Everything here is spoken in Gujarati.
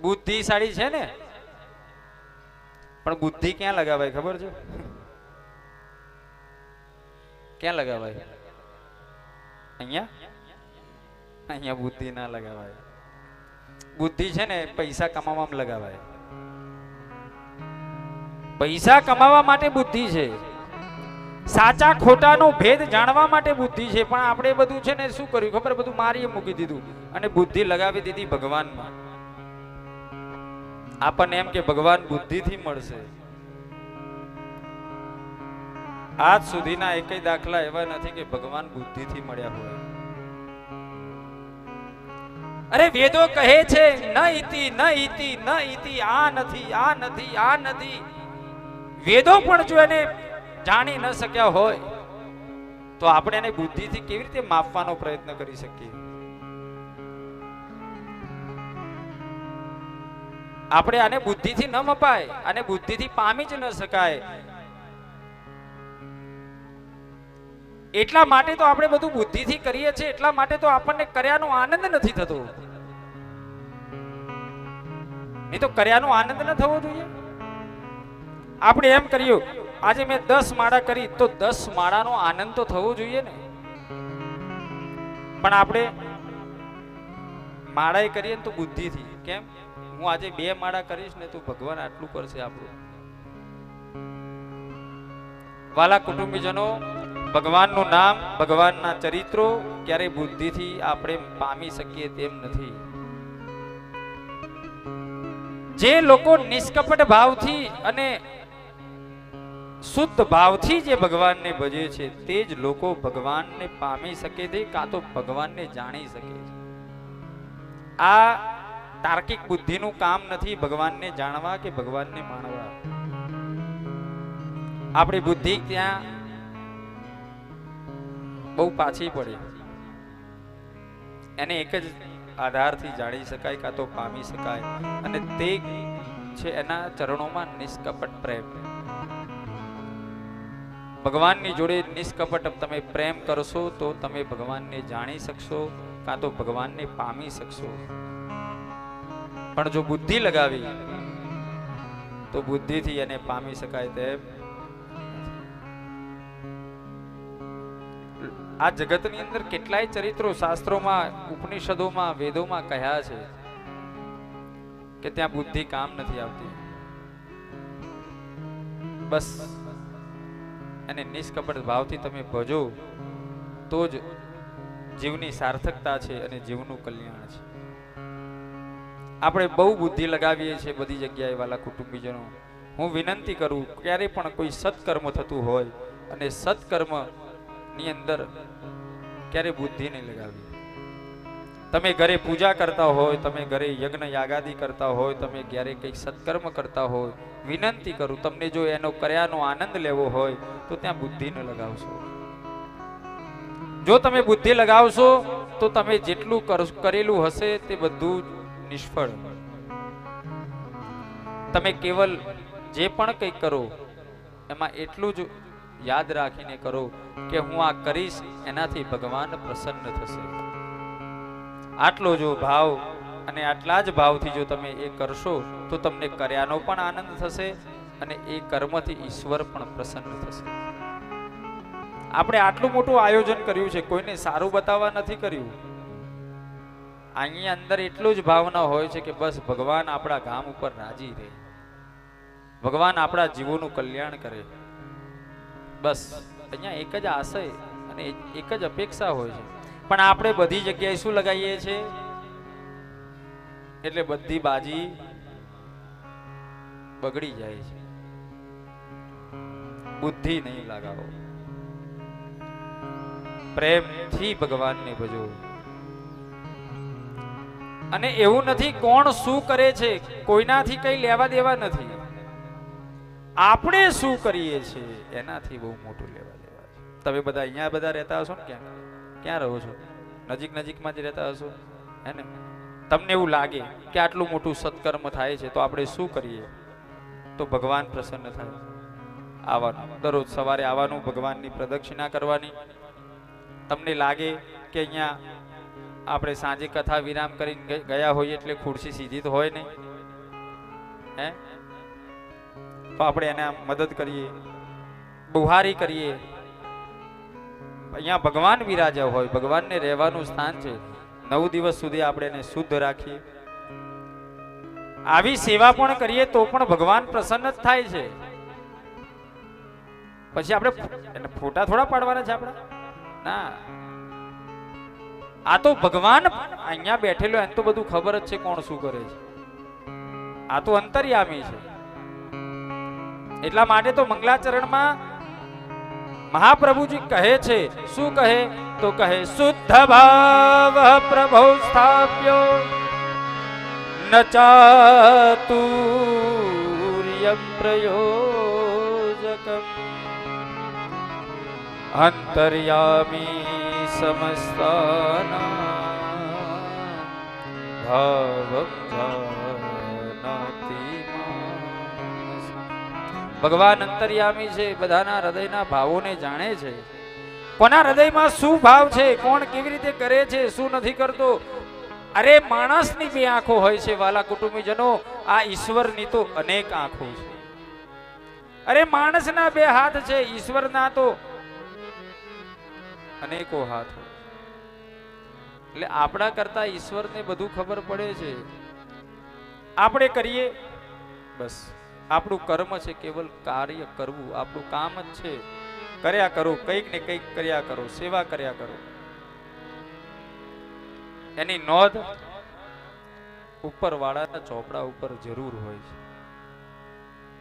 બુદ્ધિશાળી છે ને? પણ બુદ્ધિ ક્યાં લગાવાય ખબર છે? ક્યાં લગાવાય? અહીંયા? અહીંયા બુદ્ધિ ના લગાવાય. બુદ્ધિ છે ને, પૈસા કમાવામાં લગાવાય. પૈસા કમાવા માટે બુદ્ધિ છે. સાચા ખોટાનો ભેદ જાણવા માટે બુદ્ધિ છે. પણ આપણે બધું છે ને શું કર્યું? ખબર? બધું મારીએ મૂકી દીધું. અને બુદ્ધિ લગાવી દીધી ભગવાનમાં. આપણને એમ કે ભગવાન બુદ્ધિથી મળશે. આજ સુધીના એકેય દાખલા એવા નથી કે ભગવાન બુદ્ધિથી મળ્યા હોય. અરે વેદો કહે છે, ન ઇતિ ન ઇતિ ન ઇતિ આ નથી આ નથી આ નથી. વેદો પણ જો એને જાણી ન શક્યા હોય, તો આપણે એને બુદ્ધિથી કેવી રીતે માપવાનો પ્રયત્ન કરી શકીએ? આપણે આને બુદ્ધિથી ન મપાય, અને બુદ્ધિથી પામી જ ન શકાય. એટલા માટે તો આપણે બધું બુદ્ધિથી કરીએ છીએ, એટલા માટે તો આપણને કર્યાનો આનંદ નથી થતો. નહીં તો કર્યાનો આનંદ ન થવો જોઈએ. આપણે એમ કર્યું આજે મેં દસ માળા કરી, તો દસ માળાનો આનંદ તો થવો જોઈએ ને. પણ આપણે માળાએ કરીએ તો બુદ્ધિથી. કેમ? હું આજે બે માળા કરીશ ને તું ભગવાન આટલું કરશે આપણું. વાલા કુટુંબીજનો, ભગવાનનું નામ, ભગવાનના ચરિત્રો, ક્યારેય બુદ્ધિથી આપણે પામી શકીએ તેમ નથી. જે લોકો નિષ્કપટ ભાવથી અને શુદ્ધ ભાવથી જે ભગવાનને ભજે છે, તે જ લોકો ભગવાનને પામી શકે છે, કાં તો ભગવાનને જાણી શકે છે. આ તાર્કિક બુદ્ધિનું કામ નથી ભગવાનને જાણવા કે ભગવાનને માણવા. આપણી બુદ્ધિ ત્યાં બહુ પાછી પડે. એને એક જ આધારથી જાણી શકાય કાં તો પામી શકાય. અને તે છે એના ચરણોમાં નિષ્કપટ પ્રેમ. ભગવાનની જોડે નિષ્કપટ તમે પ્રેમ કરશો તો તમે ભગવાનને જાણી શકશો, કાં તો ભગવાનને પામી શકશો. પણ જો બુદ્ધિ લગાવી, તો બુદ્ધિથી એને પામી શકાય તેમ આ જગતની અંદર કેટલાય ચરિત્રો શાસ્ત્રોમાં, ઉપનિષદોમાં, વેદોમાં કહ્યા છે કે ત્યાં બુદ્ધિ કામ નથી આવતી. બસ. અને નિષ્કપટ ભાવથી તમે ભજો, તો જ જીવની સાર્થકતા છે અને જીવનું કલ્યાણ છે. આપણે બહુ બુદ્ધિ લગાવીએ છીએ બધી જગ્યાએ વાલા કુટુંબીજનો. હું વિનંતી કરું ક્યારે પણ કોઈ સત્કર્મ થતું હોય અને સત્કર્મની અંદર ક્યારે બુદ્ધિ નહીં લગાવી તમે ઘરે પૂજા કરતા હોય, તમે ઘરે યજ્ઞ યાગાદી કરતા હોય, તમે ક્યારે કંઈક સત્કર્મ કરતા હોય, વિનંતી કરું, તમને જો એનો કર્યાનો આનંદ લેવો હોય, તો ત્યાં બુદ્ધિ ન લગાવશો. જો તમે બુદ્ધિ લગાવશો, તો તમે જેટલું કર- કરેલું હશે તે બધું નિષ્ફળ. તમે કેવલ જે પણ કંઈક કરો, એમાં એટલું જ યાદ રાખીને કરો કે હું આ કરીશ, એનાથી ભગવાન પ્રસન્ન થશે. આટલો જો ભાવ અને આટલા જ ભાવથી જો તમે એ કરશો, તો તમને કર્યાનો પણ આનંદ થશે અને એ કર્મથી ઈશ્વર પણ પ્રસન્ન થશે. આપણે આટલું મોટું આયોજન કર્યું છે, કોઈને સારું બતાવવા નથી કર્યું. અહીંયા અંદર એટલું જ ભાવના હોય છે કે બસ ભગવાન આપણા ગામ ઉપર રાજી રહે. ભગવાન આપણા જીવોનું કલ્યાણ કરે. બસ, અહીંયા એક જ આશય અને એક જ અપેક્ષા હોય છે. પણ આપણે બધી જગ્યાએ શું લગાવીએ છીએ? એટલે બધી બાજી બગડી જાય છે. બુદ્ધિ નહીં લગાવો. પ્રેમથી ભગવાનને ભજો. અને એવું નથી કોણ શું કરે છે, કોઈનાથી કઈ લેવા દેવા નથી. આપણે શું કરીએ છીએ, એનાથી બહુ મોટું લેવા દેવા છે. તમે બધા અહીંયા બધા રહેતા હશો ને ક્યાં ક્યાં રહો છો? નજીક નજીકમાં જ રહેતા હશો? હે ને? તમને એવું લાગે કે આટલું મોટું સત્કર્મ થાય છે, તો આપણે શું કરીએ? તો ભગવાન પ્રસન્ન થાય. આવવાનું. દરરોજ સવારે આવવાનું ભગવાનની પ્રદક્ષિણા કરવાની. તમને લાગે કે અહીંયા આપણે સાંજે કથા વિરામ કરીને ગયા હોઈએ એટલે ખુરશી સીધી તો હોય નહીં. હે? તો આપણે એને મદદ કરીએ, બુહારી કરીએ. અહીંયા ભગવાન વિરાજ્યા હોય, ભગવાનને રહેવાનું સ્થાન છે. નવ દિવસ સુધી આપણે એને શુદ્ધ રાખીએ. આવી સેવા પણ કરીએ તો પણ ભગવાન પ્રસન્ન જ થાય છે. પછી આપણે એને ફોટા થોડા પાડવાના છે આપણે? ના. આ તો ભગવાન અહીંયા બેઠેલો એને તો બધું ખબર જ છે કોણ શું કરે છે. આ તો અંતર્યામી છે. એટલા માટે તો મંગલાચરણમાં મહાપ્રભુજી કહે છે, શું કહે? તો કહે, શુદ્ધ ભાવ પ્રભુ સ્થાપ્યો, ન પ્રયોજકમ. અંતર્યામી સમસ્તાના ભગવાન અંતર્યામી છે, બધાના હૃદયના ભાવોને જાણે છે. કોના હૃદયમાં શું ભાવ છે, કોણ કેવી રીતે કરે છે, શું નથી કરતો? અરે માણસની બે આંખો હોય છે, વાલા કુટુંબીજનો, આ ઈશ્વરની તો અનેક આંખો છે. અરે માણસના બે હાથ છે, ઈશ્વરના તો અનેકો હાથો. એટલે આપણા કરતા ઈશ્વરને બધું ખબર પડે છે. આપણે કરીએ, બસ. આપણું કર્મ છે કેવલ કાર્ય કરવું. આપણું કામ જ છે. કર્યા કરો, કંઈક ને કંઈક કર્યા કરો, સેવા કર્યા કરો. એની નોંધ ઉપર વાળાના ચોપડા ઉપર જરૂર હોય છે.